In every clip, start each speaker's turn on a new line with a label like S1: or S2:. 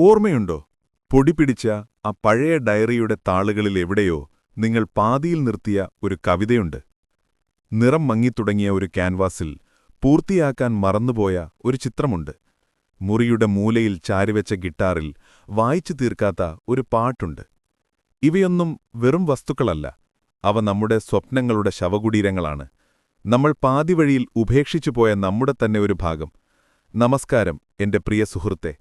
S1: ഓർമ്മയുണ്ടോ? പൊടിപിടിച്ച ആ പഴയ ഡയറിയുടെ താളുകളിൽ എവിടെയോ നിങ്ങൾ പാതിയിൽ നിർത്തിയ ഒരു കവിതയുണ്ട്. നിറം മങ്ങിത്തുടങ്ങിയ ഒരു ക്യാൻവാസിൽ പൂർത്തിയാക്കാൻ മറന്നുപോയ ഒരു ചിത്രമുണ്ട്. മുറിയുടെ മൂലയിൽ ചാരിവെച്ച ഗിട്ടാറിൽ വായിച്ചു തീർക്കാത്ത ഒരു പാട്ടുണ്ട്. ഇവയൊന്നും വെറും വസ്തുക്കളല്ല അവ നമ്മുടെ സ്വപ്നങ്ങളുടെ ശവകുടീരങ്ങളാണ്. നമ്മൾ പാതിവഴിയിൽ ഉപേക്ഷിച്ചുപോയ നമ്മുടെ തന്നെ ഒരു ഭാഗം. നമസ്കാരം എന്റെ പ്രിയ സുഹൃത്തെ.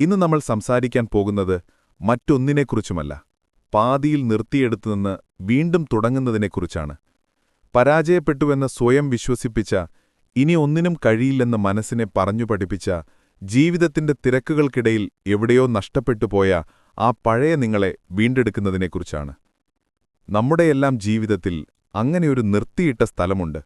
S1: ഇന്ന് നമ്മൾ സംസാരിക്കാൻ പോകുന്നത് മറ്റൊന്നിനെക്കുറിച്ചുമല്ല. പാതിയിൽ നിർത്തിയെടുത്തുനിന്ന് വീണ്ടും തുടങ്ങുന്നതിനെക്കുറിച്ചാണ്. പരാജയപ്പെട്ടുവെന്ന് സ്വയം വിശ്വസിപ്പിച്ച ഇനി ഒന്നിനും കഴിയില്ലെന്ന് മനസ്സിനെ പറഞ്ഞു പഠിപ്പിച്ച ജീവിതത്തിന്റെ തിരക്കുകൾക്കിടയിൽ എവിടെയോ നഷ്ടപ്പെട്ടുപോയ ആ പഴയ നിങ്ങളെ വീണ്ടെടുക്കുന്നതിനെക്കുറിച്ചാണ്. നമ്മുടെയെല്ലാം ജീവിതത്തിൽ അങ്ങനെയൊരു നിർത്തിയിട്ട സ്ഥലമുണ്ട്.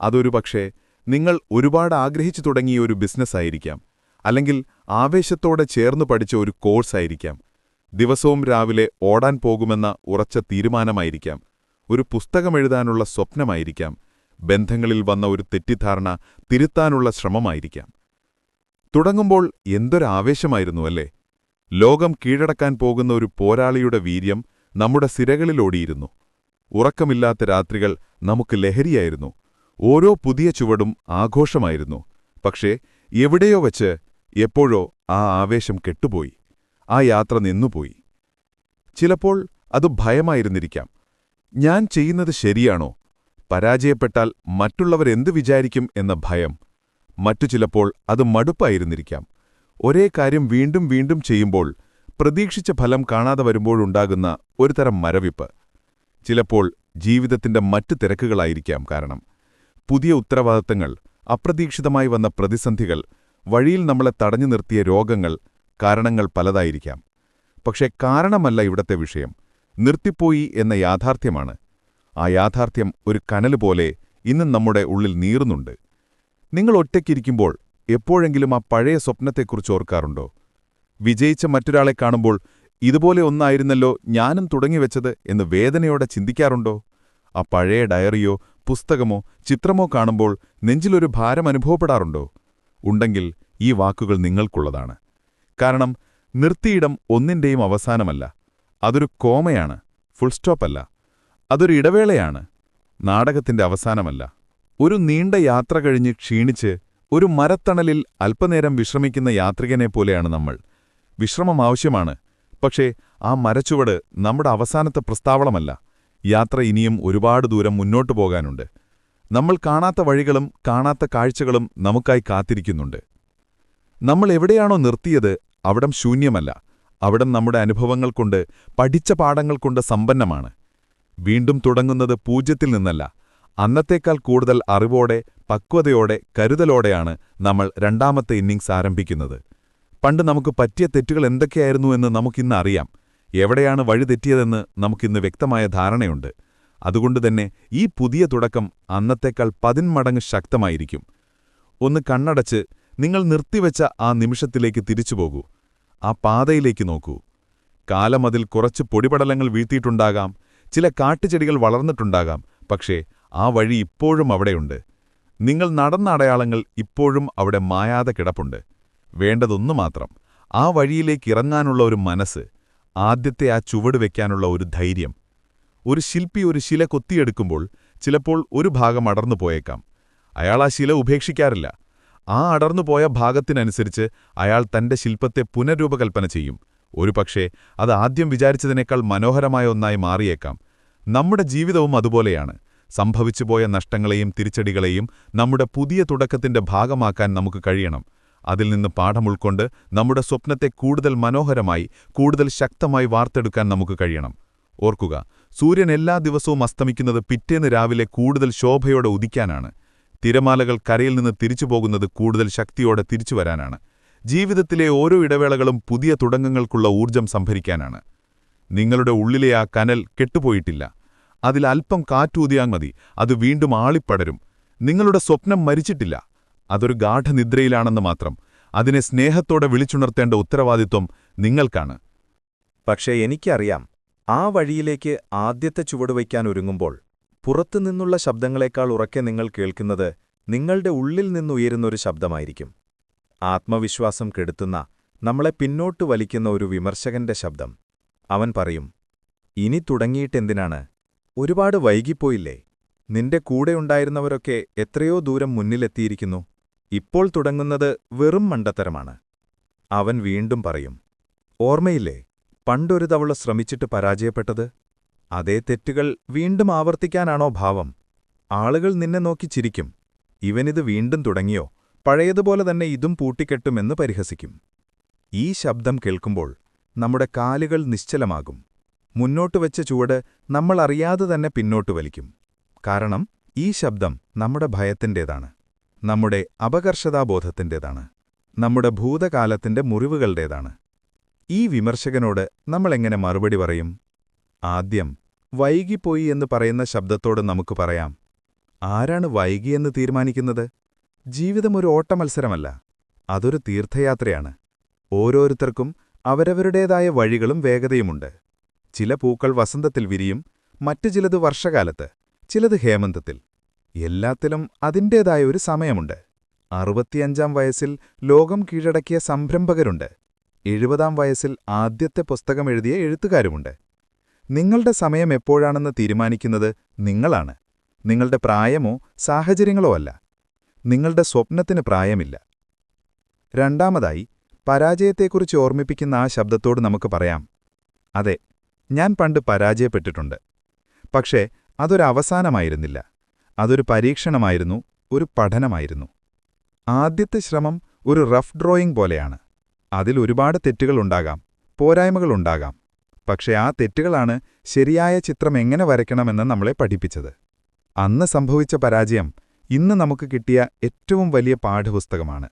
S1: അതൊരു പക്ഷേ നിങ്ങൾ ഒരുപാട് ആഗ്രഹിച്ചു തുടങ്ങിയ ഒരു ബിസിനസ്സായിരിക്കാം. അല്ലെങ്കിൽ ആവേശത്തോടെ ചേർന്നു പഠിച്ച ഒരു കോഴ്സായിരിക്കാം. ദിവസവും രാവിലെ ഓടാൻ പോകുമെന്ന ഉറച്ച തീരുമാനമായിരിക്കാം. ഒരു പുസ്തകമെഴുതാനുള്ള സ്വപ്നമായിരിക്കാം. ബന്ധങ്ങളിൽ വന്ന ഒരു തെറ്റിദ്ധാരണ തിരുത്താനുള്ള ശ്രമമായിരിക്കാം. തുടങ്ങുമ്പോൾ എന്തൊരാവേശമായിരുന്നു അല്ലേ? ലോകം കീഴടക്കാൻ പോകുന്ന ഒരു പോരാളിയുടെ വീര്യം നമ്മുടെ സിരകളിലോടിയിരുന്നു ഉറക്കമില്ലാത്ത രാത്രികൾ നമുക്ക് ലഹരിയായിരുന്നു. ഓരോ പുതിയ ചുവടും ആഘോഷമായിരുന്നു. പക്ഷേ എവിടെയോ വച്ച് എപ്പോഴോ ആ ആവേശം കെട്ടുപോയി. ആ യാത്ര നിന്നുപോയി. ചിലപ്പോൾ അത് ഭയമായിരുന്നിരിക്കാം. ഞാൻ ചെയ്യുന്നത് ശരിയാണോ? പരാജയപ്പെട്ടാൽ മറ്റുള്ളവരെന്ത് വിചാരിക്കും എന്ന ഭയം. മറ്റു ചിലപ്പോൾ അത് മടുപ്പായിരുന്നിരിക്കാം. ഒരേ കാര്യം വീണ്ടും വീണ്ടും ചെയ്യുമ്പോൾ പ്രതീക്ഷിച്ച ഫലം കാണാതെ വരുമ്പോഴുണ്ടാകുന്ന ഒരുതരം മരവിപ്പ്. ചിലപ്പോൾ ജീവിതത്തിന്റെ മറ്റു തിരക്കുകളായിരിക്കാം കാരണം. പുതിയ ഉത്തരവാദിത്തങ്ങൾ അപ്രതീക്ഷിതമായി വന്ന പ്രതിസന്ധികൾ വഴിയിൽ നമ്മളെ തടഞ്ഞു നിർത്തിയ രോഗങ്ങൾ കാരണങ്ങൾ പലതായിരിക്കാം. പക്ഷെ കാരണമല്ല ഇവിടത്തെ വിഷയം. നിർത്തിപ്പോയി എന്ന യാഥാർത്ഥ്യമാണ്. ആ യാഥാർത്ഥ്യം ഒരു കനൽ പോലെ ഇന്നും നമ്മുടെ ഉള്ളിൽ നീറുന്നുണ്ട്. നിങ്ങൾ ഒറ്റയ്ക്കിരിക്കുമ്പോൾ എപ്പോഴെങ്കിലും ആ പഴയ സ്വപ്നത്തെക്കുറിച്ച് ഓർക്കാറുണ്ടോ? വിജയിച്ച മറ്റൊരാളെ കാണുമ്പോൾ ഇതുപോലെ ഒന്നായിരുന്നല്ലോ ഞാനും തുടങ്ങിവെച്ചത് എന്ന് വേദനയോടെ ചിന്തിക്കാറുണ്ടോ? ആ പഴയ ഡയറിയോ പുസ്തകമോ ചിത്രമോ കാണുമ്പോൾ നെഞ്ചിലൊരു ഭാരം അനുഭവപ്പെടാറുണ്ടോ? ഉണ്ടെങ്കിൽ ഈ വാക്കുകൾ നിങ്ങൾക്കുള്ളതാണ്. കാരണം നിർത്തിയിടം ഒന്നിന്റെയും അവസാനമല്ല. അതൊരു കോമയാണ് ഫുൾ സ്റ്റോപ്പല്ല അതൊരു ഇടവേളയാണ് നാടകത്തിന്റെ അവസാനമല്ല. ഒരു നീണ്ട യാത്ര കഴിഞ്ഞ് ക്ഷീണിച്ച് ഒരു മരത്തണലിൽ അല്പനേരം വിശ്രമിക്കുന്ന യാത്രികനെ പോലെയാണ് നമ്മൾ. വിശ്രമം ആവശ്യമാണ് പക്ഷേ ആ മരച്ചുവട് നമ്മുടെ അവസാനത്തെ പ്രസ്താവളമല്ല. യാത്ര ഇനിയും ഒരുപാട് ദൂരം മുന്നോട്ടു പോകാനുണ്ട്. നമ്മൾ കാണാത്ത വഴികളും കാണാത്ത കാഴ്ചകളും നമുക്കായി കാത്തിരിക്കുന്നുണ്ട്. നമ്മൾ എവിടെയാണോ നിർത്തിയത് അവിടം ശൂന്യമല്ല. അവിടം നമ്മുടെ അനുഭവങ്ങൾ കൊണ്ട് പഠിച്ച പാഠങ്ങൾ കൊണ്ട് സമ്പന്നമാണ്. വീണ്ടും തുടങ്ങുന്നത് പൂജ്യത്തിൽ നിന്നല്ല. അന്നത്തേക്കാൾ കൂടുതൽ അറിവോടെ പക്വതയോടെ കരുതലോടെയാണ് നമ്മൾ രണ്ടാമത്തെ ഇന്നിങ്സ് ആരംഭിക്കുന്നത്. പണ്ട് നമുക്ക് പറ്റിയ തെറ്റുകൾ എന്തൊക്കെയായിരുന്നു എന്ന് നമുക്കിന്ന് അറിയാം. എവിടെയാണ് വഴി തെറ്റിയതെന്ന് നമുക്കിന്ന് വ്യക്തമായ ധാരണയുണ്ട്. അതുകൊണ്ടുതന്നെ ഈ പുതിയ തുടക്കം അന്നത്തേക്കാൾ പതിന്മടങ്ങ് ശക്തമായിരിക്കും. ഒന്ന് കണ്ണടച്ച് നിങ്ങൾ നിർത്തിവെച്ച ആ നിമിഷത്തിലേക്ക് തിരിച്ചുപോകൂ. ആ പാതയിലേക്ക് നോക്കൂ. കാലമതിൽ കുറച്ച് പൊടിപടലങ്ങൾ വീഴ്ത്തിയിട്ടുണ്ടാകാം. ചില കാട്ടുചെടികൾ വളർന്നിട്ടുണ്ടാകാം. പക്ഷേ ആ വഴി ഇപ്പോഴും അവിടെയുണ്ട്. നിങ്ങൾ നടന്ന അടയാളങ്ങൾ ഇപ്പോഴും അവിടെ മായാതെ കിടപ്പുണ്ട്. വേണ്ടതൊന്നു മാത്രം. ആ വഴിയിലേക്ക് ഇറങ്ങാനുള്ള ഒരു മനസ്സ് ആദ്യത്തെ ആ ചുവട് വയ്ക്കാനുള്ള ഒരു ധൈര്യം. ഒരു ശില്പി ഒരു ശില കൊത്തിയെടുക്കുമ്പോൾ ചിലപ്പോൾ ഒരു ഭാഗം അടർന്നു പോയേക്കാം. അയാൾ ആ ശില ഉപേക്ഷിക്കാറില്ല. ആ അടർന്നുപോയ ഭാഗത്തിനനുസരിച്ച് അയാൾ തന്റെ ശില്പത്തെ പുനരൂപകൽപ്പന ചെയ്യും. ഒരുപക്ഷേ അത് ആദ്യം വിചാരിച്ചതിനേക്കാൾ മനോഹരമായ ഒന്നായി മാറിയേക്കാം. നമ്മുടെ ജീവിതവും അതുപോലെയാണ്. സംഭവിച്ചുപോയ നഷ്ടങ്ങളെയും തിരിച്ചടികളെയും നമ്മുടെ പുതിയ തുടക്കത്തിന്റെ ഭാഗമാക്കാൻ നമുക്ക് കഴിയണം. അതിൽ നിന്ന് പാഠം ഉൾക്കൊണ്ട് നമ്മുടെ സ്വപ്നത്തെ കൂടുതൽ മനോഹരമായി കൂടുതൽ ശക്തമായി വാർത്തെടുക്കാൻ നമുക്ക് കഴിയണം. ഓർക്കുക സൂര്യൻ എല്ലാ ദിവസവും അസ്തമിക്കുന്നത് പിറ്റേന്ന് രാവിലെ കൂടുതൽ ശോഭയോടെ ഉദിക്കാനാണ്. തിരമാലകൾ കരയിൽ നിന്ന് തിരിച്ചുപോകുന്നത് കൂടുതൽ ശക്തിയോടെ തിരിച്ചുവരാനാണ് ജീവിതത്തിലെ ഓരോ ഇടവേളകളും പുതിയ തുടങ്ങങ്ങൾക്കുള്ള ഊർജം സംഭരിക്കാനാണ്. നിങ്ങളുടെ ഉള്ളിലെ ആ കനൽ കെട്ടുപോയിട്ടില്ല. അതിൽ അല്പം കാറ്റൂതിയാൽ മതി. അത് വീണ്ടും ആളിപ്പടരും. നിങ്ങളുടെ സ്വപ്നം മരിച്ചിട്ടില്ല. അതൊരു ഗാഠനിദ്രയിലാണെന്ന് മാത്രം. അതിനെ സ്നേഹത്തോടെ വിളിച്ചുണർത്തേണ്ട ഉത്തരവാദിത്വം നിങ്ങൾക്കാണ്.
S2: പക്ഷേ എനിക്കറിയാം ആ വഴിയിലേക്ക് ആദ്യത്തെ ചുവടുവയ്ക്കാൻ ഒരുങ്ങുമ്പോൾ പുറത്തുനിന്നുള്ള ശബ്ദങ്ങളെക്കാൾ ഉറക്കെ നിങ്ങൾ കേൾക്കുന്നത് നിങ്ങളുടെ ഉള്ളിൽ നിന്നുയരുന്നൊരു ശബ്ദമായിരിക്കും. ആത്മവിശ്വാസം കെടുത്തുന്ന നമ്മളെ പിന്നോട്ട് വലിക്കുന്ന ഒരു വിമർശകന്റെ ശബ്ദം. അവൻ പറയും ഇനി തുടങ്ങിയിട്ടെന്തിനാണ്? ഒരുപാട് വൈകിപ്പോയില്ലേ? നിന്റെ കൂടെയുണ്ടായിരുന്നവരൊക്കെ എത്രയോ ദൂരം മുന്നിലെത്തിയിരിക്കുന്നു. ഇപ്പോൾ തുടങ്ങുന്നത് വെറും മണ്ടത്തരമാണ്. അവൻ വീണ്ടും പറയും ഓർമ്മയില്ലേ? പണ്ടൊരു തവള ശ്രമിച്ചിട്ട് പരാജയപ്പെട്ടത്? അതേ തെറ്റുകൾ വീണ്ടും ആവർത്തിക്കാനാണോ ഭാവം? ആളുകൾ നിന്നെ നോക്കി ചിരിക്കും. ഇവനിത് വീണ്ടും തുടങ്ങിയോ? പഴയതുപോലെ തന്നെ ഇതും പൂട്ടിക്കെട്ടുമെന്ന് പരിഹസിക്കും. ഈ ശബ്ദം കേൾക്കുമ്പോൾ നമ്മുടെ കാലുകൾ നിശ്ചലമാകും. മുന്നോട്ട് വെച്ച ചുവട് നമ്മൾ അറിയാതെ തന്നെ പിന്നോട്ട് വലിക്കും. കാരണം ഈ ശബ്ദം നമ്മുടെ ഭയത്തിന്റേതാണ്. നമ്മുടെ അപകർഷതാബോധത്തിന്റേതാണ്. നമ്മുടെ ഭൂതകാലത്തിന്റെ മുറിവുകളുടേതാണ്. ഈ വിമർശകനോട് നമ്മളെങ്ങനെ മറുപടി പറയും? ആദ്യം വൈകിപ്പോയി എന്ന് പറയുന്ന ശബ്ദത്തോട് നമുക്ക് പറയാം. ആരാണ് വൈകിയെന്ന് തീരുമാനിക്കുന്നത്? ജീവിതം ഒരു ഓട്ടമത്സരമല്ല. അതൊരു തീർത്ഥയാത്രയാണ്. ഓരോരുത്തർക്കും അവരവരുടേതായ വഴികളും വേഗതയുമുണ്ട്. ചില പൂക്കൾ വസന്തത്തിൽ വിരിയും മറ്റു ചിലത് വർഷകാലത്ത് ചിലത് ഹേമന്തത്തിൽ. എല്ലാത്തിലും അതിന്റേതായ ഒരു സമയമുണ്ട്. അറുപത്തിയഞ്ചാം വയസ്സിൽ ലോകം കീഴടക്കിയ സംരംഭകരുണ്ട്. എഴുപതാം വയസ്സിൽ ആദ്യത്തെ പുസ്തകം എഴുതിയ എഴുത്തുകാരുമുണ്ട്. നിങ്ങളുടെ സമയം എപ്പോഴാണെന്ന് തീരുമാനിക്കുന്നത് നിങ്ങളാണ്. നിങ്ങളുടെ പ്രായമോ സാഹചര്യങ്ങളോ അല്ല. നിങ്ങളുടെ സ്വപ്നത്തിന് പ്രായമില്ല. രണ്ടാമതായി പരാജയത്തെക്കുറിച്ച് ഓർമ്മിപ്പിക്കുന്ന ആ ശബ്ദത്തോട് നമുക്ക് പറയാം. അതെ ഞാൻ പണ്ട് പരാജയപ്പെട്ടിട്ടുണ്ട്. പക്ഷേ അതൊരവസാനമായിരുന്നില്ല അതൊരു പരീക്ഷണമായിരുന്നു ഒരു പഠനമായിരുന്നു. ആദ്യത്തെ ശ്രമം ഒരു റഫ് ഡ്രോയിംഗ് പോലെയാണ്. അതിൽ ഒരുപാട് തെറ്റുകളുണ്ടാകാം പോരായ്മകളുണ്ടാകാം പക്ഷേ ആ തെറ്റുകളാണ് ശരിയായ ചിത്രം എങ്ങനെ വരയ്ക്കണമെന്ന് നമ്മളെ പഠിപ്പിച്ചത്. അന്ന് സംഭവിച്ച പരാജയം ഇന്ന് നമുക്ക് കിട്ടിയ ഏറ്റവും വലിയ പാഠപുസ്തകമാണ്.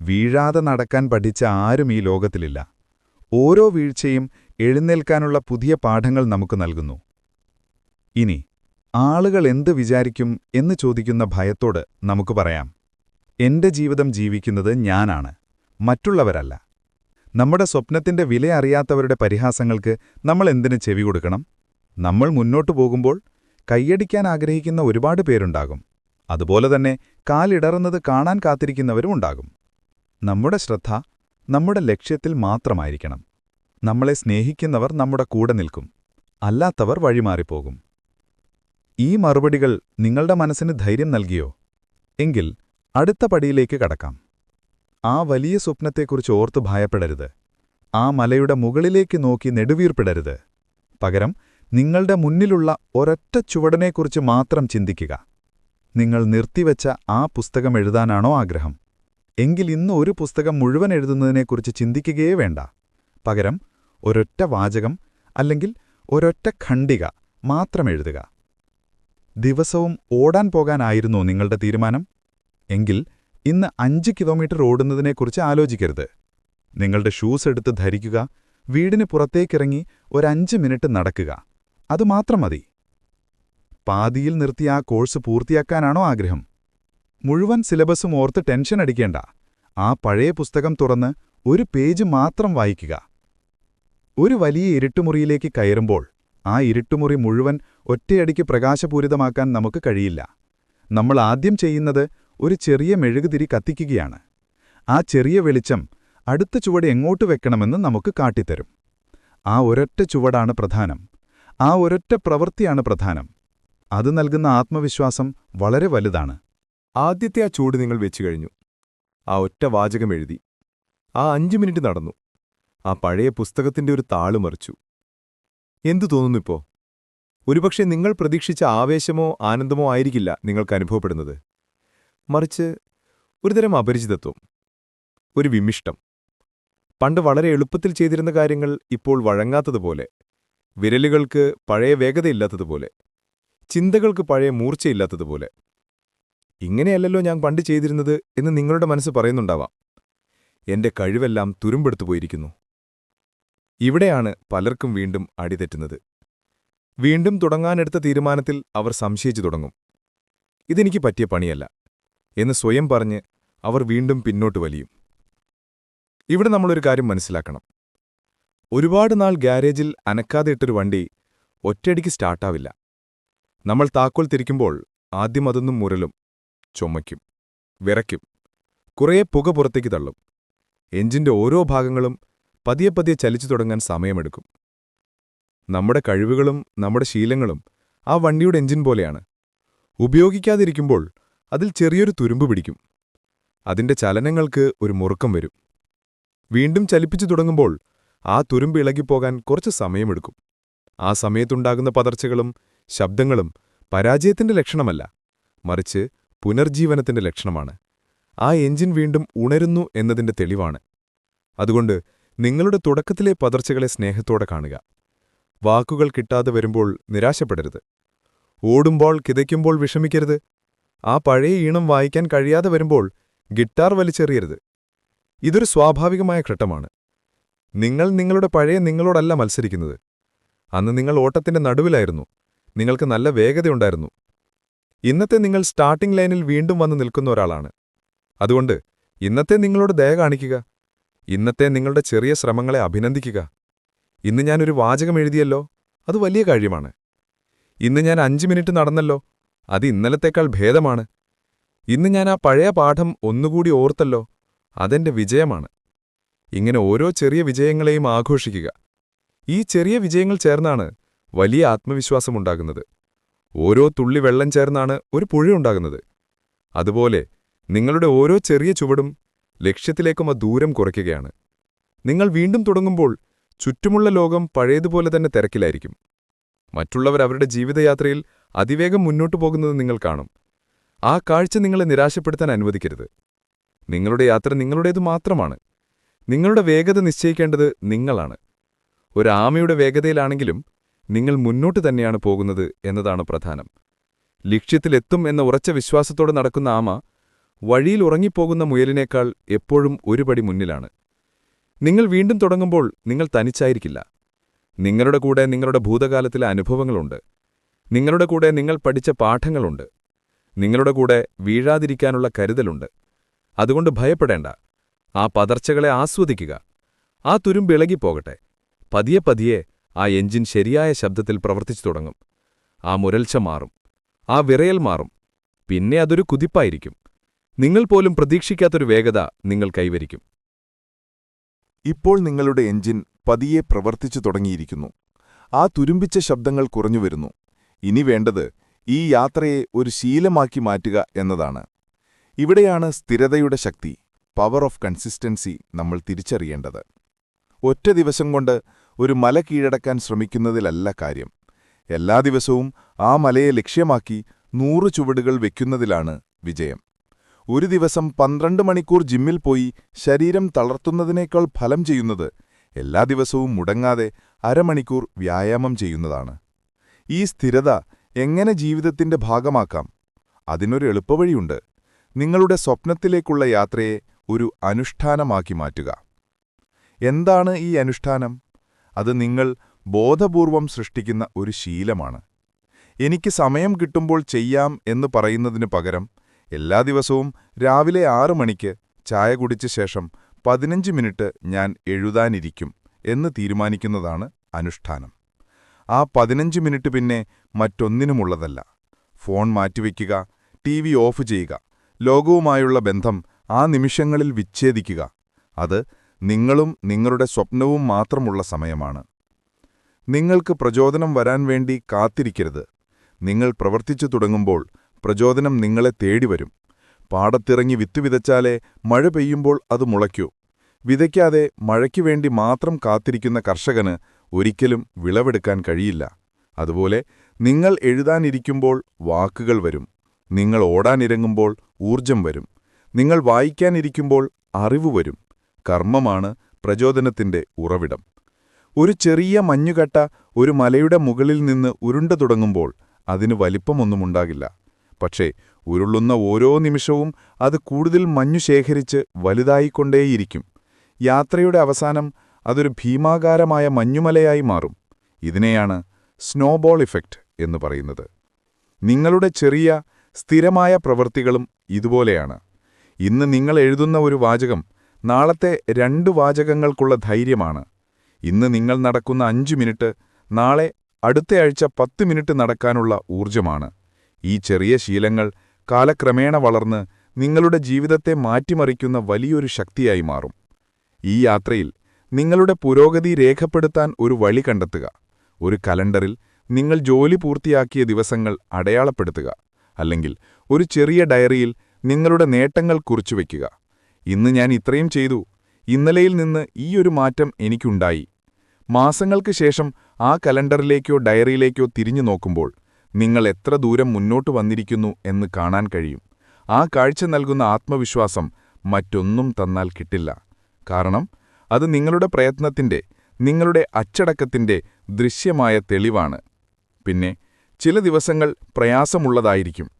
S2: വീഴാതെ നടക്കാൻ പഠിച്ച ആരും ഈ ലോകത്തിലില്ല. ഓരോ വീഴ്ചയും എഴുന്നേൽക്കാനുള്ള പുതിയ പാഠങ്ങൾ നമുക്ക് നൽകുന്നു. ഇനി ആളുകൾ എന്ത് വിചാരിക്കും എന്ന് ചോദിക്കുന്ന ഭയത്തോട് നമുക്ക് പറയാം. എന്റെ ജീവിതം ജീവിക്കുന്നത് ഞാനാണ്. മറ്റുള്ളവരല്ല. നമ്മുടെ സ്വപ്നത്തിന്റെ വില അറിയാത്തവരുടെ പരിഹാസങ്ങൾക്ക് നമ്മൾ എന്തിനു ചെവി കൊടുക്കണം? നമ്മൾ മുന്നോട്ടു പോകുമ്പോൾ കൈയടിക്കാൻ ആഗ്രഹിക്കുന്ന ഒരുപാട് പേരുണ്ടാകും. അതുപോലെ തന്നെ കാലിടറുന്നത് കാണാൻ കാത്തിരിക്കുന്നവരും ഉണ്ടാകും. നമ്മുടെ ശ്രദ്ധ നമ്മുടെ ലക്ഷ്യത്തിൽ മാത്രമായിരിക്കണം. നമ്മളെ സ്നേഹിക്കുന്നവർ നമ്മുടെ കൂടെ നിൽക്കും. അല്ലാത്തവർ വഴിമാറിപ്പോകും. ഈ മറുപടികൾ നിങ്ങളുടെ മനസ്സിന് ധൈര്യം നൽകിയോ? എങ്കിൽ അടുത്ത പടിയിലേക്ക് കടക്കാം. ആ വലിയ സ്വപ്നത്തെക്കുറിച്ച് ഓർത്ത് ഭയപ്പെടരുത്. ആ മലയുടെ മുകളിലേക്ക് നോക്കി നെടുവീർപ്പിടരുത്. പകരം നിങ്ങളുടെ മുന്നിലുള്ള ഒരൊറ്റ ചുവടനെക്കുറിച്ച് മാത്രം ചിന്തിക്കുക. നിങ്ങൾ നിർത്തിവെച്ച ആ പുസ്തകം എഴുതാനാണോ ആഗ്രഹം? എങ്കിൽ ഇന്ന് ഒരു പുസ്തകം മുഴുവൻ എഴുതുന്നതിനെക്കുറിച്ച് ചിന്തിക്കുകയേ വേണ്ട. പകരം ഒരൊറ്റ വാചകം അല്ലെങ്കിൽ ഒരൊറ്റ ഖണ്ഡിക മാത്രം എഴുതുക. ദിവസവും ഓടാൻ പോകാനായിരുന്നു നിങ്ങളുടെ തീരുമാനം? എങ്കിൽ ഇന്ന് അഞ്ച് കിലോമീറ്റർ ഓടുന്നതിനെക്കുറിച്ച് ആലോചിക്കരുത്. നിങ്ങളുടെ ഷൂസ് എടുത്ത് ധരിക്കുക വീടിന് പുറത്തേക്കിറങ്ങി ഒരഞ്ച് മിനിറ്റ് നടക്കുക. അതുമാത്രം മതി. പാതിയിൽ നിർത്തി ആ കോഴ്സ് പൂർത്തിയാക്കാനാണോ ആഗ്രഹം? മുഴുവൻ സിലബസും ഓർത്ത് ടെൻഷൻ അടിക്കേണ്ട. ആ പഴയ പുസ്തകം തുറന്ന് ഒരു പേജ് മാത്രം വായിക്കുക. ഒരു വലിയ ഇരുട്ടുമുറിയിലേക്ക് കയറുമ്പോൾ ആ ഇരുട്ടുമുറി മുഴുവൻ ഒറ്റയടിക്ക് പ്രകാശപൂരിതമാക്കാൻ നമുക്ക് കഴിയില്ല. നമ്മൾ ആദ്യം ചെയ്യുന്നത് ഒരു ചെറിയ മെഴുകുതിരി കത്തിക്കുകയാണ്. ആ ചെറിയ വെളിച്ചം അടുത്ത ചുവട് എങ്ങോട്ട് വെക്കണമെന്ന് നമുക്ക് കാട്ടിത്തരും. ആ ഒരൊറ്റ ചുവടാണ് പ്രധാനം. ആ ഒരൊറ്റ പ്രവൃത്തിയാണ് പ്രധാനം. അത് നൽകുന്ന ആത്മവിശ്വാസം വളരെ വലുതാണ്.
S3: ആദ്യത്തെ ആ ചൂട് നിങ്ങൾ വെച്ചു കഴിഞ്ഞു. ആ ഒറ്റ വാചകം എഴുതി. ആ അഞ്ചു മിനിറ്റ് നടന്നു. ആ പഴയ പുസ്തകത്തിന്റെ ഒരു താൾ മറിച്ചു. എന്തു തോന്നുന്നിപ്പോ ഒരുപക്ഷെ നിങ്ങൾ പ്രതീക്ഷിച്ച ആവേശമോ ആനന്ദമോ ആയിരിക്കില്ല നിങ്ങൾക്ക് അനുഭവപ്പെടുന്നത്. മറിച്ച് ഒരുതരം അപരിചിതത്വം ഒരു വിമിഷ്ടം. പണ്ട് വളരെ എളുപ്പത്തിൽ ചെയ്തിരുന്ന കാര്യങ്ങൾ ഇപ്പോൾ വഴങ്ങാത്തതുപോലെ വിരലുകൾക്ക് പഴയ വേഗതയില്ലാത്തതുപോലെ ചിന്തകൾക്ക് പഴയ മൂർച്ചയില്ലാത്തതുപോലെ. ഇങ്ങനെയല്ലല്ലോ ഞാൻ പണ്ട് ചെയ്തിരുന്നത് എന്ന് നിങ്ങളുടെ മനസ്സ് പറയുന്നുണ്ടാവാം. എന്റെ കഴിവെല്ലാം തുരുമ്പെടുത്തു പോയിരിക്കുന്നു. ഇവിടെയാണ് പലർക്കും വീണ്ടും അടിതെറ്റുന്നത്. വീണ്ടും തുടങ്ങാനെടുത്ത തീരുമാനത്തിൽ അവർ സംശയിച്ചു തുടങ്ങും. ഇതെനിക്ക് പറ്റിയ പണിയല്ല. എന്ന് സ്വയം പറഞ്ഞ് അവർ വീണ്ടും പിന്നോട്ട് വലിയും. ഇവിടെ നമ്മളൊരു കാര്യം മനസ്സിലാക്കണം. ഒരുപാട് നാൾ ഗ്യാരേജിൽ അനക്കാതെ ഇട്ടൊരു വണ്ടി ഒറ്റയടിക്ക് സ്റ്റാർട്ടാവില്ല. നമ്മൾ താക്കോൽ തിരിക്കുമ്പോൾ ആദ്യം അതൊന്നും മുരലും ചുമയ്ക്കും വിറയ്ക്കും കുറേ പുക പുറത്തേക്ക് തള്ളും. എഞ്ചിന്റെ ഓരോ ഭാഗങ്ങളും പതിയെ പതിയെ ചലിച്ചു തുടങ്ങാൻ സമയമെടുക്കും. നമ്മുടെ കഴിവുകളും നമ്മുടെ ശീലങ്ങളും ആ വണ്ടിയുടെ എഞ്ചിൻ പോലെയാണ്. ഉപയോഗിക്കാതിരിക്കുമ്പോൾ അതിൽ ചെറിയൊരു തുരുമ്പ് പിടിക്കും. അതിന്റെ ചലനങ്ങൾക്ക് ഒരു മുറുക്കം വരും. വീണ്ടും ചലിപ്പിച്ചു തുടങ്ങുമ്പോൾ ആ തുരുമ്പ് ഇളകിപ്പോകാൻ കുറച്ച് സമയമെടുക്കും. ആ സമയത്തുണ്ടാകുന്ന പതർച്ചകളും ശബ്ദങ്ങളും പരാജയത്തിന്റെ ലക്ഷണമല്ല മറിച്ച് പുനർജീവനത്തിന്റെ ലക്ഷണമാണ്. ആ എഞ്ചിൻ വീണ്ടും ഉണരുന്നു എന്നതിന്റെ തെളിവാണ്. അതുകൊണ്ട് നിങ്ങളുടെ തുടക്കത്തിലെ പതർച്ചകളെ സ്നേഹത്തോടെ കാണുക. വാക്കുകൾ കിട്ടാതെ വരുമ്പോൾ നിരാശപ്പെടരുത്. ഓടുമ്പോൾ കിതയ്ക്കുമ്പോൾ വിഷമിക്കരുത്. ആ പഴയ ഈണം വായിക്കാൻ കഴിയാതെ വരുമ്പോൾ ഗിറ്റാർ വലിച്ചെറിയരുത്. ഇതൊരു സ്വാഭാവികമായ ഘട്ടമാണ്. നിങ്ങൾ നിങ്ങളുടെ പഴയ നിങ്ങളോടല്ല മത്സരിക്കുന്നത്. അന്ന് നിങ്ങൾ ഓട്ടത്തിന്റെ നടുവിലായിരുന്നു. നിങ്ങൾക്ക് നല്ല വേഗതയുണ്ടായിരുന്നു. ഇന്നത്തെ നിങ്ങൾ സ്റ്റാർട്ടിംഗ് ലൈനിൽ വീണ്ടും വന്ന് നിൽക്കുന്ന ഒരാളാണ്. അതുകൊണ്ട് ഇന്നത്തെ നിങ്ങളോട് ദയ കാണിക്കുക. ഇന്നത്തെ നിങ്ങളുടെ ചെറിയ ശ്രമങ്ങളെ അഭിനന്ദിക്കുക. ഇന്ന് ഞാനൊരു വാചകം എഴുതിയല്ലോ. അത് വലിയ കാര്യമാണ്. ഇന്ന് ഞാൻ അഞ്ച് മിനിറ്റ് നടന്നല്ലോ. അത് ഇന്നലത്തേക്കാൾ ഭേദമാണ്. ഇന്ന് ഞാൻ ആ പഴയ പാഠം ഒന്നുകൂടി ഓർത്തല്ലോ. അതെന്റെ വിജയമാണ്. ഇങ്ങനെ ഓരോ ചെറിയ വിജയങ്ങളെയും ആഘോഷിക്കുക. ഈ ചെറിയ വിജയങ്ങൾ ചേർന്നാണ് വലിയ ആത്മവിശ്വാസമുണ്ടാകുന്നത് ഓരോ തുള്ളി വെള്ളം ചേർന്നാണ് ഒരു പുഴയുണ്ടാകുന്നത് അതുപോലെ നിങ്ങളുടെ ഓരോ ചെറിയ ചുവടും ലക്ഷ്യത്തിലേക്കും ആ ദൂരം കുറയ്ക്കുകയാണ്. നിങ്ങൾ വീണ്ടും തുടങ്ങുമ്പോൾ ചുറ്റുമുള്ള ലോകം പഴയതുപോലെ തന്നെ തിരക്കിലായിരിക്കും. മറ്റുള്ളവർ അവരുടെ ജീവിതയാത്രയിൽ അതിവേഗം മുന്നോട്ടു പോകുന്നത് നിങ്ങൾ കാണും. ആ കാഴ്ച നിങ്ങളെ നിരാശപ്പെടുത്താൻ അനുവദിക്കരുത്. നിങ്ങളുടെ യാത്ര നിങ്ങളുടേതു മാത്രമാണ്. നിങ്ങളുടെ വേഗത നിശ്ചയിക്കേണ്ടത് നിങ്ങളാണ്. ഒരാമയുടെ വേഗതയിലാണെങ്കിലും നിങ്ങൾ മുന്നോട്ട് തന്നെയാണ് പോകുന്നത് എന്നതാണ് പ്രധാനം. ലക്ഷ്യത്തിലെത്തും എന്ന ഉറച്ച വിശ്വാസത്തോടെ നടക്കുന്ന ആമ വഴിയിൽ ഉറങ്ങിപ്പോകുന്ന മുയലിനേക്കാൾ എപ്പോഴും ഒരുപടി മുന്നിലാണ്. നിങ്ങൾ വീണ്ടും തുടങ്ങുമ്പോൾ നിങ്ങൾ തനിച്ചായിരിക്കില്ല. നിങ്ങളുടെ കൂടെ നിങ്ങളുടെ ഭൂതകാലത്തിലെ അനുഭവങ്ങളുണ്ട്. നിങ്ങളുടെ കൂടെ നിങ്ങൾ പഠിച്ച പാഠങ്ങളുണ്ട്. നിങ്ങളുടെ കൂടെ വീഴാതിരിക്കാനുള്ള കരുതലുണ്ട്. അതുകൊണ്ട് ഭയപ്പെടേണ്ട. ആ പതർച്ചകളെ ആസ്വദിക്കുക. ആ തുരുമ്പിളകിപ്പോകട്ടെ പതിയെ പതിയെ ആ എഞ്ചിൻ ശരിയായ ശബ്ദത്തിൽ പ്രവർത്തിച്ചു തുടങ്ങും. ആ മുരൾച്ച മാറും. ആ വിറയൽ മാറും. പിന്നെ അതൊരു കുതിപ്പായിരിക്കും. നിങ്ങൾ പോലും പ്രതീക്ഷിക്കാത്തൊരു വേഗത നിങ്ങൾ കൈവരിക്കും.
S1: ഇപ്പോൾ നിങ്ങളുടെ എഞ്ചിൻ പതിയെ പ്രവർത്തിച്ചു തുടങ്ങിയിരിക്കുന്നു. ആ തുരുമ്പിച്ച ശബ്ദങ്ങൾ കുറഞ്ഞുവരുന്നു ഇനി വേണ്ടത് ഈ യാത്രയെ ഒരു ശീലമാക്കി മാറ്റുക എന്നതാണ്. ഇവിടെയാണ് സ്ഥിരതയുടെ ശക്തി പവർ ഓഫ് കൺസിസ്റ്റൻസി നമ്മൾ തിരിച്ചറിയേണ്ടത്. ഒറ്റ ദിവസം കൊണ്ട് ഒരു മല കീഴടക്കാൻ ശ്രമിക്കുന്നതിലല്ല കാര്യം. എല്ലാ ദിവസവും ആ മലയെ ലക്ഷ്യമാക്കി നൂറ് ചുവടുകൾ വെക്കുന്നതിലാണ് വിജയം. ഒരു ദിവസം പന്ത്രണ്ട് മണിക്കൂർ ജിമ്മിൽ പോയി ശരീരം തളർത്തുന്നതിനേക്കാൾ ഫലം ചെയ്യുന്നത് എല്ലാ ദിവസവും മുടങ്ങാതെ അരമണിക്കൂർ വ്യായാമം ചെയ്യുന്നതാണ്. ഈ സ്ഥിരത എങ്ങനെ ജീവിതത്തിന്റെ ഭാഗമാക്കാം? അതിനൊരു എളുപ്പവഴിയുണ്ട്. നിങ്ങളുടെ സ്വപ്നത്തിലേക്കുള്ള യാത്രയെ ഒരു അനുഷ്ഠാനമാക്കി മാറ്റുക. എന്താണ് ഈ അനുഷ്ഠാനം? അത് നിങ്ങൾ ബോധപൂർവം സൃഷ്ടിക്കുന്ന ഒരു ശീലമാണ്. എനിക്ക് സമയം കിട്ടുമ്പോൾ ചെയ്യാം എന്ന് പറയുന്നതിനു പകരം എല്ലാ ദിവസവും രാവിലെ ആറു മണിക്ക് ചായ കുടിച്ച ശേഷം പതിനഞ്ച് മിനിറ്റ് ഞാൻ എഴുതാനിരിക്കും എന്ന് തീരുമാനിക്കുന്നതാണ് അനുഷ്ഠാനം. ആ പതിനഞ്ച് മിനിറ്റ് പിന്നെ മറ്റൊന്നിനുമുള്ളതല്ല. ഫോൺ മാറ്റിവെക്കുക ടി വി ഓഫ് ചെയ്യുക ലോകവുമായുള്ള ബന്ധം ആ നിമിഷങ്ങളിൽ വിച്ഛേദിക്കുക. അത് നിങ്ങളും നിങ്ങളുടെ സ്വപ്നവും മാത്രമുള്ള സമയമാണ്. നിങ്ങൾക്ക് പ്രചോദനം വരാൻ വേണ്ടി കാത്തിരിക്കരുത്. നിങ്ങൾ പ്രവർത്തിച്ചു തുടങ്ങുമ്പോൾ പ്രചോദനം നിങ്ങളെ തേടിവരും പാടത്തിറങ്ങി വിത്തുവിതച്ചാലേ മഴ പെയ്യുമ്പോൾ അത് മുളയ്ക്കൂ. വിതയ്ക്കാതെ മഴയ്ക്കുവേണ്ടി മാത്രം കാത്തിരിക്കുന്ന കർഷകന് ഒരിക്കലും വിളവെടുക്കാൻ കഴിയില്ല. അതുപോലെ നിങ്ങൾ എഴുതാനിരിക്കുമ്പോൾ വാക്കുകൾ വരും. നിങ്ങൾ ഓടാനിരങ്ങുമ്പോൾ ഊർജം വരും. നിങ്ങൾ വായിക്കാനിരിക്കുമ്പോൾ അറിവ് വരും. കർമ്മമാണ് പ്രചോദനത്തിന്റെ ഉറവിടം. ഒരു ചെറിയ മഞ്ഞുകട്ട ഒരു മലയുടെ മുകളിൽ നിന്ന് ഉരുണ്ട തുടങ്ങുമ്പോൾ അതിന് വലിപ്പമൊന്നുമുണ്ടാകില്ല. പക്ഷേ ഉരുളുന്ന ഓരോ നിമിഷവും അത് കൂടുതൽ മഞ്ഞു ശേഖരിച്ച് വലുതായിക്കൊണ്ടേയിരിക്കും. യാത്രയുടെ അവസാനം അതൊരു ഭീമാകാരമായ മഞ്ഞുമലയായി മാറും. ഇതിനെയാണ് സ്നോബോൾ ഇഫക്റ്റ് എന്ന് പറയുന്നത്. നിങ്ങളുടെ ചെറിയ സ്ഥിരമായ പ്രവൃത്തികളും ഇതുപോലെയാണ്. ഇന്ന് നിങ്ങൾ എഴുതുന്ന ഒരു വാചകം നാളത്തെ രണ്ട് വാചകങ്ങൾക്കുള്ള ധൈര്യമാണ്. ഇന്ന് നിങ്ങൾ നടക്കുന്ന അഞ്ച് മിനിറ്റ് നാളെ അടുത്തയാഴ്ച പത്ത് മിനിറ്റ് നടക്കാനുള്ള ഊർജമാണ് ഈ ചെറിയ ശീലങ്ങൾ കാലക്രമേണ വളർന്ന് നിങ്ങളുടെ ജീവിതത്തെ മാറ്റിമറിക്കുന്ന വലിയൊരു ശക്തിയായി മാറും.
S4: ഈ യാത്രയിൽ നിങ്ങളുടെ പുരോഗതി രേഖപ്പെടുത്താൻ ഒരു വഴി കണ്ടെത്തുക. ഒരു കലണ്ടറിൽ നിങ്ങൾ ജോലി പൂർത്തിയാക്കിയ ദിവസങ്ങൾ അടയാളപ്പെടുത്തുക. അല്ലെങ്കിൽ ഒരു ചെറിയ ഡയറിയിൽ നിങ്ങളുടെ നേട്ടങ്ങൾ കുറിച്ചുവെക്കുക ഇന്ന് ഞാൻ ഇത്രയും ചെയ്തു. ഇന്നലെയിൽ നിന്ന് ഈയൊരു മാറ്റം എനിക്കുണ്ടായി. മാസങ്ങൾക്ക് ശേഷം ആ കലണ്ടറിലേക്കോ ഡയറിയിലേക്കോ തിരിഞ്ഞു നോക്കുമ്പോൾ നിങ്ങൾ എത്ര ദൂരം മുന്നോട്ട് വന്നിരിക്കുന്നു എന്ന് കാണാൻ കഴിയും. ആ കാഴ്ച നൽകുന്ന ആത്മവിശ്വാസം മറ്റൊന്നും തന്നാൽ കിട്ടില്ല. കാരണം അത് നിങ്ങളുടെ പ്രയത്നത്തിന്റെ നിങ്ങളുടെ അച്ചടക്കത്തിന്റെ ദൃശ്യമായ തെളിവാണ്. പിന്നെ ചില ദിവസങ്ങൾ പ്രയാസമുള്ളതായിരിക്കും.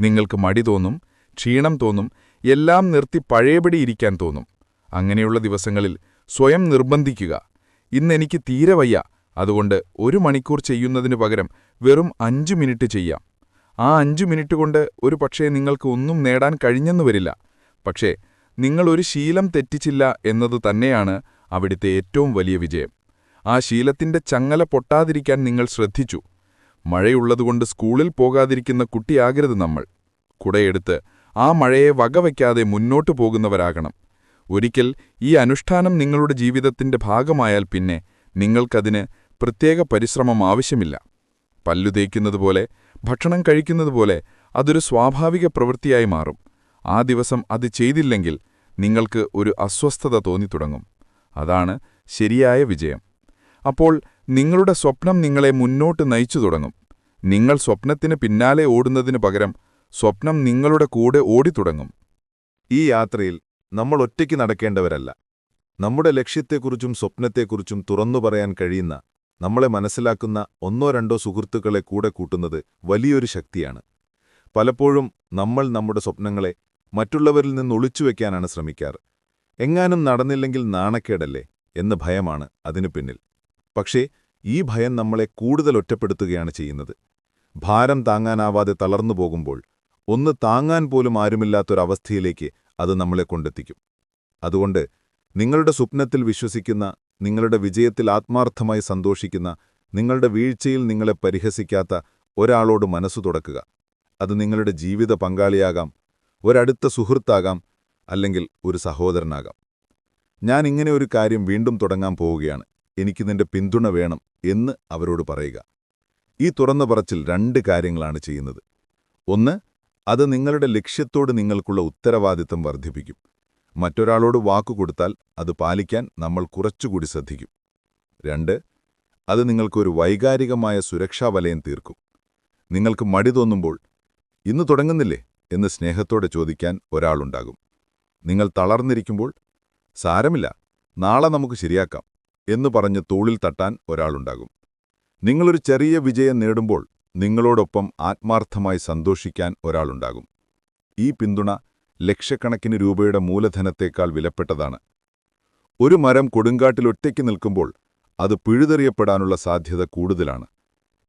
S4: നിങ്ങൾക്ക് മടി തോന്നും ക്ഷീണം തോന്നും എല്ലാം നിർത്തി പഴയപടി ഇരിക്കാൻ തോന്നും. അങ്ങനെയുള്ള ദിവസങ്ങളിൽ സ്വയം നിർബന്ധിക്കുക. ഇന്നെനിക്ക് തീരെ വയ്യ. അതുകൊണ്ട് ഒരു മണിക്കൂർ ചെയ്യുന്നതിനു പകരം വെറും അഞ്ചു മിനിറ്റ് ചെയ്യാം. ആ അഞ്ചു മിനിറ്റ് കൊണ്ട് ഒരു പക്ഷേ നിങ്ങൾക്ക് ഒന്നും നേടാൻ കഴിഞ്ഞെന്നു വരില്ല. പക്ഷേ നിങ്ങൾ ഒരു ശീലം തെറ്റിച്ചില്ല എന്നത് തന്നെയാണ് അവിടുത്തെ ഏറ്റവും വലിയ വിജയം. ആ ശീലത്തിന്റെ ചങ്ങല പൊട്ടാതിരിക്കാൻ നിങ്ങൾ ശ്രദ്ധിച്ചു. മഴയുള്ളതുകൊണ്ട് സ്കൂളിൽ പോകാതിരിക്കുന്ന കുട്ടിയാകരുത് നമ്മൾ. കുടയെടുത്ത് ആ മഴയെ വകവയ്ക്കാതെ മുന്നോട്ടു പോകുന്നവരാകണം. ഒരിക്കൽ ഈ അനുഷ്ഠാനം നിങ്ങളുടെ ജീവിതത്തിന്റെ ഭാഗമായാൽ പിന്നെ നിങ്ങൾക്കതിന് പ്രത്യേക പരിശ്രമം ആവശ്യമില്ല. പല്ലു തേക്കുന്നതുപോലെ ഭക്ഷണം കഴിക്കുന്നതുപോലെ അതൊരു സ്വാഭാവിക പ്രവൃത്തിയായി മാറും. ആ ദിവസം അത് ചെയ്തില്ലെങ്കിൽ നിങ്ങൾക്ക് ഒരു അസ്വസ്ഥത തോന്നിത്തുടങ്ങും. അതാണ് ശരിയായ വിജയം. അപ്പോൾ നിങ്ങളുടെ സ്വപ്നം നിങ്ങളെ മുന്നോട്ട് നയിച്ചു തുടങ്ങും നിങ്ങൾ സ്വപ്നത്തിന് പിന്നാലെ ഓടുന്നതിനു പകരം സ്വപ്നം നിങ്ങളുടെ കൂടെ ഓടിത്തുടങ്ങും.
S1: ഈ യാത്രയിൽ നമ്മൾ ഒറ്റയ്ക്ക് നടക്കേണ്ടവരല്ല. നമ്മുടെ ലക്ഷ്യത്തെക്കുറിച്ചും സ്വപ്നത്തെക്കുറിച്ചും തുറന്നു പറയാൻ കഴിയുന്ന നമ്മളെ മനസ്സിലാക്കുന്ന ഒന്നോ രണ്ടോ സുഹൃത്തുക്കളെ കൂടെ കൂട്ടുന്നത് വലിയൊരു ശക്തിയാണ്. പലപ്പോഴും നമ്മൾ നമ്മുടെ സ്വപ്നങ്ങളെ മറ്റുള്ളവരിൽ നിന്ന് ഒളിച്ചുവെക്കാനാണ് ശ്രമിക്കാറ് എങ്ങാനും നടന്നില്ലെങ്കിൽ നാണക്കേടല്ലേ എന്ന ഭയമാണ് അതിനു പിന്നിൽ. പക്ഷേ ഈ ഭയം നമ്മളെ കൂടുതൽ ഒറ്റപ്പെടുത്തുകയാണ് ചെയ്യുന്നത്. ഭാരം താങ്ങാനാവാതെ തളർന്നു പോകുമ്പോൾ ഒന്ന് താങ്ങാൻ പോലും ആരുമില്ലാത്തൊരവസ്ഥയിലേക്ക് അത് നമ്മളെ കൊണ്ടെത്തിക്കും. അതുകൊണ്ട് നിങ്ങളുടെ സ്വപ്നത്തിൽ വിശ്വസിക്കുന്ന നിങ്ങളുടെ വിജയത്തിൽ ആത്മാർത്ഥമായി സന്തോഷിക്കുന്ന നിങ്ങളുടെ വീഴ്ചയിൽ നിങ്ങളെ പരിഹസിക്കാത്ത ഒരാളോട് മനസ്സു തുടക്കുക. അത് നിങ്ങളുടെ ജീവിത പങ്കാളിയാകാം ഒരടുത്ത സുഹൃത്താകാം അല്ലെങ്കിൽ ഒരു സഹോദരനാകാം. ഞാൻ ഇങ്ങനെ ഒരു കാര്യം വീണ്ടും തുടങ്ങാൻ പോവുകയാണ്. എനിക്ക് നിന്റെ പിന്തുണ വേണം എന്ന് അവരോട് പറയുക. ഈ തുറന്ന പറച്ചിൽ രണ്ട് കാര്യങ്ങളാണ് ചെയ്യുന്നത്. ഒന്ന് അത് നിങ്ങളുടെ ലക്ഷ്യത്തോട് നിങ്ങൾക്കുള്ള ഉത്തരവാദിത്തം വർദ്ധിപ്പിക്കും. മറ്റൊരാളോട് വാക്കുകൊടുത്താൽ അത് പാലിക്കാൻ നമ്മൾ കുറച്ചുകൂടി ശ്രദ്ധിക്കും. രണ്ട് അത് നിങ്ങൾക്കൊരു വൈകാരികമായ സുരക്ഷാ വലയം തീർക്കും. നിങ്ങൾക്ക് മടി തോന്നുമ്പോൾ ഇന്ന് തുടങ്ങുന്നില്ലേ? എന്ന് സ്നേഹത്തോടെ ചോദിക്കാൻ ഒരാളുണ്ടാകും. നിങ്ങൾ തളർന്നിരിക്കുമ്പോൾ സാരമില്ല നാളെ നമുക്ക് ശരിയാക്കാം എന്ന് പറഞ്ഞ് തോളിൽ തട്ടാൻ ഒരാളുണ്ടാകും. നിങ്ങളൊരു ചെറിയ വിജയം നേടുമ്പോൾ നിങ്ങളോടൊപ്പം ആത്മാർത്ഥമായി സന്തോഷിക്കാൻ ഒരാളുണ്ടാകും. ഈ പിന്തുണ ലക്ഷക്കണക്കിന് രൂപയുടെ മൂലധനത്തേക്കാൾ വിലപ്പെട്ടതാണ്. ഒരു മരം കൊടുങ്കാട്ടിൽ ഒറ്റയ്ക്ക് നിൽക്കുമ്പോൾ അത് പിഴുതെറിയപ്പെടാനുള്ള സാധ്യത കൂടുതലാണ്.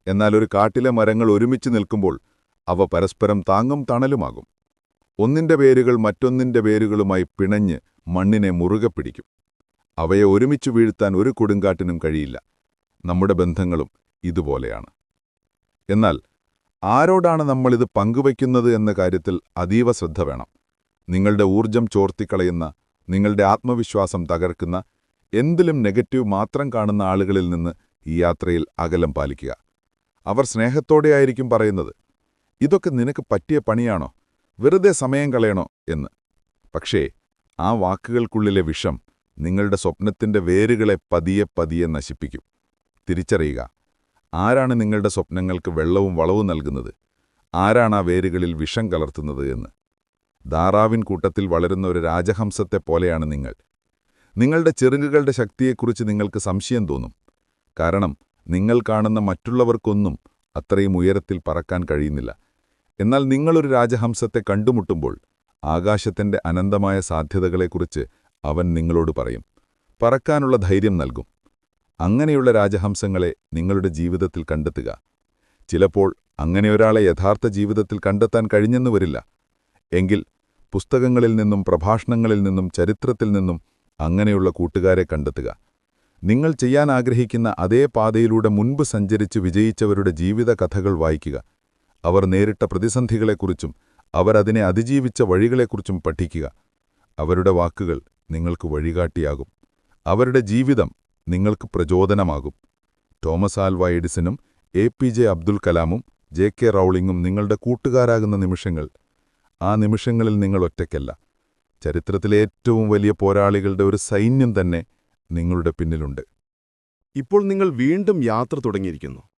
S1: എന്നാൽ ഒരു കാട്ടിലെ മരങ്ങൾ ഒരുമിച്ച് നിൽക്കുമ്പോൾ അവ പരസ്പരം താങ്ങും തണലുമാകും. ഒന്നിന്റെ വേരുകൾ മറ്റൊന്നിന്റെ വേരുകളുമായി പിണഞ്ഞ് മണ്ണിനെ മുറുകെ പിടിക്കും. അവയെ ഒരുമിച്ച് വീഴ്ത്താൻ ഒരു കൊടുങ്കാട്ടിനും കഴിയില്ല. നമ്മുടെ ബന്ധങ്ങളും ഇതുപോലെയാണ്. എന്നാൽ ആരോടാണ് നമ്മളിത് പങ്കുവയ്ക്കുന്നത് എന്ന കാര്യത്തിൽ അതീവ ശ്രദ്ധ വേണം. നിങ്ങളുടെ ഊർജം ചോർത്തിക്കളയുന്ന നിങ്ങളുടെ ആത്മവിശ്വാസം തകർക്കുന്ന എന്തിലും നെഗറ്റീവ് മാത്രം കാണുന്ന ആളുകളിൽ നിന്ന് ഈ യാത്രയിൽ അകലം പാലിക്കുക. അവർ സ്നേഹത്തോടെയായിരിക്കും പറയുന്നത് ഇതൊക്കെ നിനക്ക് പറ്റിയ പണിയാണോ? വെറുതെ സമയം കളയണോ എന്ന്. പക്ഷേ ആ വാക്കുകൾക്കുള്ളിലെ വിഷം നിങ്ങളുടെ സ്വപ്നത്തിന്റെ വേരുകളെ പതിയെ പതിയെ നശിപ്പിക്കും. തിരിച്ചറിയുക ആരാണ് നിങ്ങളുടെ സ്വപ്നങ്ങൾക്ക് വെള്ളവും വളവും നൽകുന്നത്? ആരാണ് ആ വേരുകളിൽ വിഷം കലർത്തുന്നത് എന്ന്. ദാറാവിൻ കൂട്ടത്തിൽ വളരുന്ന ഒരു രാജഹംസത്തെ പോലെയാണ് നിങ്ങൾ. നിങ്ങളുടെ ചെറുകുകളുടെ ശക്തിയെക്കുറിച്ച് നിങ്ങൾക്ക് സംശയം തോന്നും. കാരണം നിങ്ങൾ കാണുന്ന മറ്റുള്ളവർക്കൊന്നും അത്രയും ഉയരത്തിൽ പറക്കാൻ കഴിയുന്നില്ല. എന്നാൽ നിങ്ങളൊരു രാജഹംസത്തെ കണ്ടുമുട്ടുമ്പോൾ ആകാശത്തിന്റെ അനന്തമായ സാധ്യതകളെക്കുറിച്ച് അവൻ നിങ്ങളോട് പറയും. പറക്കാനുള്ള ധൈര്യം നൽകും. അങ്ങനെയുള്ള രാജഹംസങ്ങളെ നിങ്ങളുടെ ജീവിതത്തിൽ കണ്ടെത്തുക. ചിലപ്പോൾ അങ്ങനെയൊരാളെ യഥാർത്ഥ ജീവിതത്തിൽ കണ്ടെത്താൻ കഴിഞ്ഞെന്നു വരില്ല. എങ്കിൽ പുസ്തകങ്ങളിൽ നിന്നും പ്രഭാഷണങ്ങളിൽ നിന്നും ചരിത്രത്തിൽ നിന്നും അങ്ങനെയുള്ള കൂട്ടുകാരെ കണ്ടെത്തുക. നിങ്ങൾ ചെയ്യാൻ ആഗ്രഹിക്കുന്ന അതേ പാതയിലൂടെ മുൻപ് സഞ്ചരിച്ച് വിജയിച്ചവരുടെ ജീവിത കഥകൾ വായിക്കുക. അവർ നേരിട്ട പ്രതിസന്ധികളെക്കുറിച്ചും അവരതിനെ അതിജീവിച്ച വഴികളെക്കുറിച്ചും പഠിക്കുക. അവരുടെ വാക്കുകൾ നിങ്ങൾക്ക് വഴികാട്ടിയാകും.
S4: അവരുടെ ജീവിതം നിങ്ങൾക്ക് പ്രചോദനമാകും. തോമസ് ആൽവ എഡിസനും എ പി ജെ അബ്ദുൽ കലാമും ജെ കെ റൌളിങ്ങും നിങ്ങളുടെ കൂട്ടുകാരാകുന്ന നിമിഷങ്ങൾ. ആ നിമിഷങ്ങളിൽ നിങ്ങൾ ഒറ്റയ്ക്കല്ല. ചരിത്രത്തിലെ ഏറ്റവും വലിയ പോരാളികളുടെ ഒരു സൈന്യം തന്നെ നിങ്ങളുടെ പിന്നിലുണ്ട്.
S1: ഇപ്പോൾ നിങ്ങൾ വീണ്ടും യാത്ര തുടങ്ങിയിരിക്കുന്നു.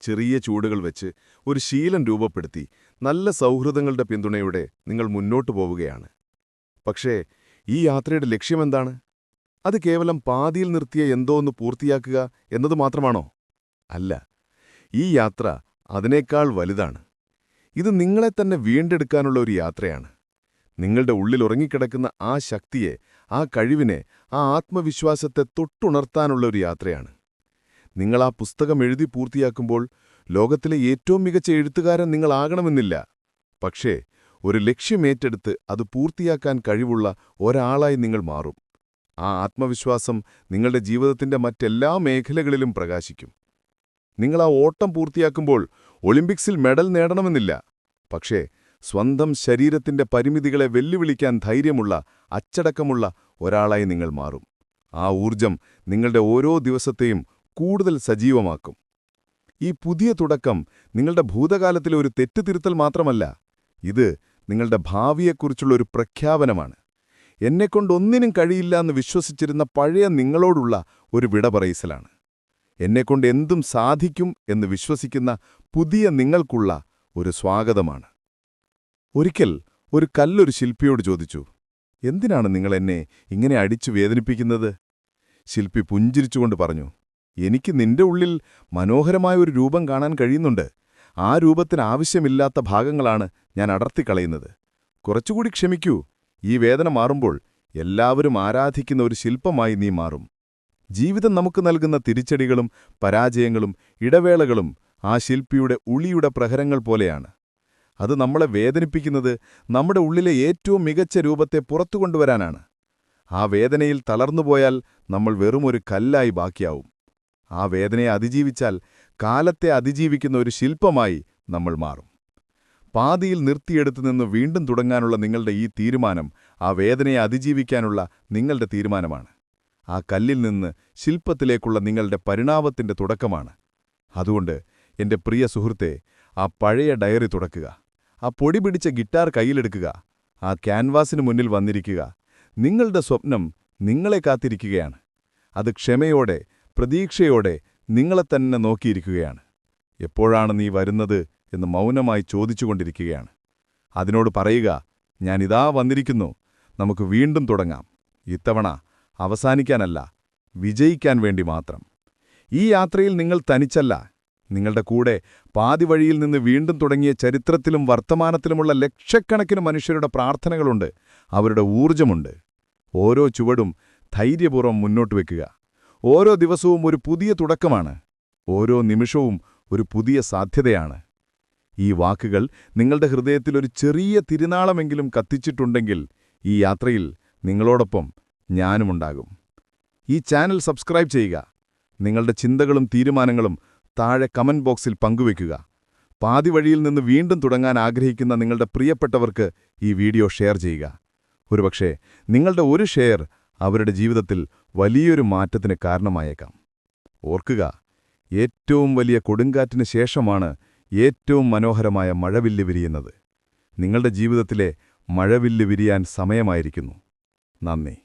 S1: ചെറിയ ചൂടുകൾ വെച്ച് ഒരു ശീലം രൂപപ്പെടുത്തി നല്ല സൗഹൃദങ്ങളുടെ പിന്തുണയോടെ നിങ്ങൾ മുന്നോട്ടു പോവുകയാണ്. പക്ഷേ ഈ യാത്രയുടെ ലക്ഷ്യമെന്താണ്? അത് കേവലം പാതിയിൽ നിർത്തിയ എന്തോ ഒന്ന് പൂർത്തിയാക്കുക എന്നത് മാത്രമാണോ? അല്ല ഈ യാത്ര അതിനേക്കാൾ വലുതാണ്. ഇത് നിങ്ങളെ തന്നെ വീണ്ടെടുക്കാനുള്ള ഒരു യാത്രയാണ്. നിങ്ങളുടെ ഉള്ളിൽ ഉറങ്ങിക്കിടക്കുന്ന ആ ശക്തിയെ ആ കഴിവിനെ ആ ആത്മവിശ്വാസത്തെ തൊട്ടുണർത്താനുള്ള ഒരു യാത്രയാണ്. നിങ്ങൾ ആ പുസ്തകം എഴുതി പൂർത്തിയാക്കുമ്പോൾ ലോകത്തിലെ ഏറ്റവും മികച്ച എഴുത്തുകാരൻ നിങ്ങളാകണമെന്നില്ല പക്ഷേ ഒരു ലക്ഷ്യമേറ്റെടുത്ത് അത് പൂർത്തിയാക്കാൻ കഴിവുള്ള ഒരാളായി നിങ്ങൾ മാറും. ആ ആത്മവിശ്വാസം നിങ്ങളുടെ ജീവിതത്തിന്റെ മറ്റെല്ലാ മേഖലകളിലും പ്രകാശിക്കും. നിങ്ങൾ ആ ഓട്ടം പൂർത്തിയാക്കുമ്പോൾ ഒളിമ്പിക്സിൽ മെഡൽ നേടണമെന്നില്ല. പക്ഷേ സ്വന്തം ശരീരത്തിന്റെ പരിമിതികളെ വെല്ലുവിളിക്കാൻ ധൈര്യമുള്ള അച്ചടക്കമുള്ള ഒരാളായി നിങ്ങൾ മാറും. ആ ഊർജം നിങ്ങളുടെ ഓരോ ദിവസത്തെയും കൂടുതൽ സജീവമാക്കും. ഈ പുതിയ തുടക്കം നിങ്ങളുടെ ഭൂതകാലത്തിലെ ഒരു തെറ്റുതിരുത്തൽ മാത്രമല്ല ഇത് നിങ്ങളുടെ ഭാവിയെക്കുറിച്ചുള്ള ഒരു പ്രഖ്യാപനമാണ്. എന്നെക്കൊണ്ടൊന്നിനും കഴിയില്ല എന്ന് വിശ്വസിച്ചിരുന്ന പഴയ നിങ്ങളോടുള്ള ഒരു വിട പറയിസലാണ്. എന്നെക്കൊണ്ട് എന്തും സാധിക്കും എന്ന് വിശ്വസിക്കുന്ന പുതിയ നിങ്ങൾക്കുള്ള ഒരു സ്വാഗതമാണ്. ഒരിക്കൽ ഒരു കല്ലൊരു ശില്പിയോട് ചോദിച്ചു എന്തിനാണ് നിങ്ങൾ എന്നെ ഇങ്ങനെ അടിച്ചു വേദനിപ്പിക്കുന്നത്? ശില്പി പുഞ്ചിരിച്ചുകൊണ്ട് പറഞ്ഞു എനിക്ക് നിന്റെ ഉള്ളിൽ മനോഹരമായ ഒരു രൂപം കാണാൻ കഴിയുന്നുണ്ട്. ആ രൂപത്തിന് ആവശ്യമില്ലാത്ത ഭാഗങ്ങളാണ് ഞാൻ അടർത്തിക്കളയുന്നത്. കുറച്ചുകൂടി ക്ഷമിക്കൂ. ഈ വേദന മാറുമ്പോൾ എല്ലാവരും ആരാധിക്കുന്ന ഒരു ശില്പമായി നീ മാറും. ജീവിതം നമുക്ക് നൽകുന്ന തിരിച്ചടികളും പരാജയങ്ങളും ഇടവേളകളും ആ ശില്പിയുടെ ഉളിയുടെ പ്രഹരങ്ങൾ പോലെയാണ്. അത് നമ്മളെ വേദനിപ്പിക്കുന്നത് നമ്മുടെ ഉള്ളിലെ ഏറ്റവും മികച്ച രൂപത്തെ പുറത്തുകൊണ്ടുവരാനാണ് ആ വേദനയിൽ തളർന്നുപോയാൽ നമ്മൾ വെറുമൊരു കല്ലായി ബാക്കിയാവും. ആ വേദനയെ അതിജീവിച്ചാൽ കാലത്തെ അതിജീവിക്കുന്ന ഒരു ശില്പമായി നമ്മൾ മാറും. പാതിയിൽ നിർത്തിയെടുത്തു നിന്ന് വീണ്ടും തുടങ്ങാനുള്ള നിങ്ങളുടെ ഈ തീരുമാനം ആ വേദനയെ അതിജീവിക്കാനുള്ള നിങ്ങളുടെ തീരുമാനമാണ്. ആ കല്ലിൽ നിന്ന് ശില്പത്തിലേക്കുള്ള നിങ്ങളുടെ പരിണാമത്തിന്റെ തുടക്കമാണ്. അതുകൊണ്ട് എന്റെ പ്രിയ സുഹൃത്തെ ആ പഴയ ഡയറി തുടക്കുക ആ പൊടി പിടിച്ച ഗിറ്റാർ കയ്യിലെടുക്കുക. ആ ക്യാൻവാസിന് മുന്നിൽ വന്നിരിക്കുക. നിങ്ങളുടെ സ്വപ്നം നിങ്ങളെ കാത്തിരിക്കുകയാണ്. അത് ക്ഷമയോടെ പ്രതീക്ഷയോടെ നിങ്ങളെ തന്നെ നോക്കിയിരിക്കുകയാണ്. എപ്പോഴാണ് നീ വരുന്നത് എന്ന് മൗനമായി ചോദിച്ചുകൊണ്ടിരിക്കുകയാണ്. അതിനോട് പറയുക ഞാനിതാ വന്നിരിക്കുന്നു. നമുക്ക് വീണ്ടും തുടങ്ങാം. ഇത്തവണ അവസാനിക്കാനല്ല വിജയിക്കാൻ വേണ്ടി മാത്രം. ഈ യാത്രയിൽ നിങ്ങൾ തനിച്ചല്ല. നിങ്ങളുടെ കൂടെ പാതി വഴിയിൽ നിന്ന് വീണ്ടും തുടങ്ങിയ ചരിത്രത്തിലും വർത്തമാനത്തിലുമുള്ള ലക്ഷക്കണക്കിന് മനുഷ്യരുടെ പ്രാർത്ഥനകളുണ്ട്. അവരുടെ ഊർജമുണ്ട് ഓരോ ചുവടും ധൈര്യപൂർവം മുന്നോട്ട് വയ്ക്കുക ഓരോ ദിവസവും ഒരു പുതിയ തുടക്കമാണ്. ഓരോ നിമിഷവും ഒരു പുതിയ സാധ്യതയാണ്. ഈ വാക്കുകൾ നിങ്ങളുടെ ഹൃദയത്തിൽ ഒരു ചെറിയ തിരുനാളമെങ്കിലും കത്തിച്ചിട്ടുണ്ടെങ്കിൽ ഈ യാത്രയിൽ നിങ്ങളോടൊപ്പം ഞാനുമുണ്ടാകും. ഈ ചാനൽ സബ്സ്ക്രൈബ് ചെയ്യുക. നിങ്ങളുടെ ചിന്തകളും തീരുമാനങ്ങളും താഴെ കമന്റ് ബോക്സിൽ പങ്കുവയ്ക്കുക. പാതി വഴിയിൽ നിന്ന് വീണ്ടും തുടങ്ങാൻ ആഗ്രഹിക്കുന്ന നിങ്ങളുടെ പ്രിയപ്പെട്ടവർക്ക് ഈ വീഡിയോ ഷെയർ ചെയ്യുക. ഒരുപക്ഷേ നിങ്ങളുടെ ഒരു ഷെയർ അവരുടെ ജീവിതത്തിൽ വലിയൊരു മാറ്റത്തിന് കാരണമായേക്കാം. ഓർക്കുക ഏറ്റവും വലിയ കൊടുങ്കാറ്റിന് ശേഷമാണ് ഏറ്റവും മനോഹരമായ മഴവില്ല് വിരിയുന്നത്. നിങ്ങളുടെ ജീവിതത്തിലെ മഴവില്ല് വിരിയാൻ സമയമായിരിക്കുന്നു. നന്ദി.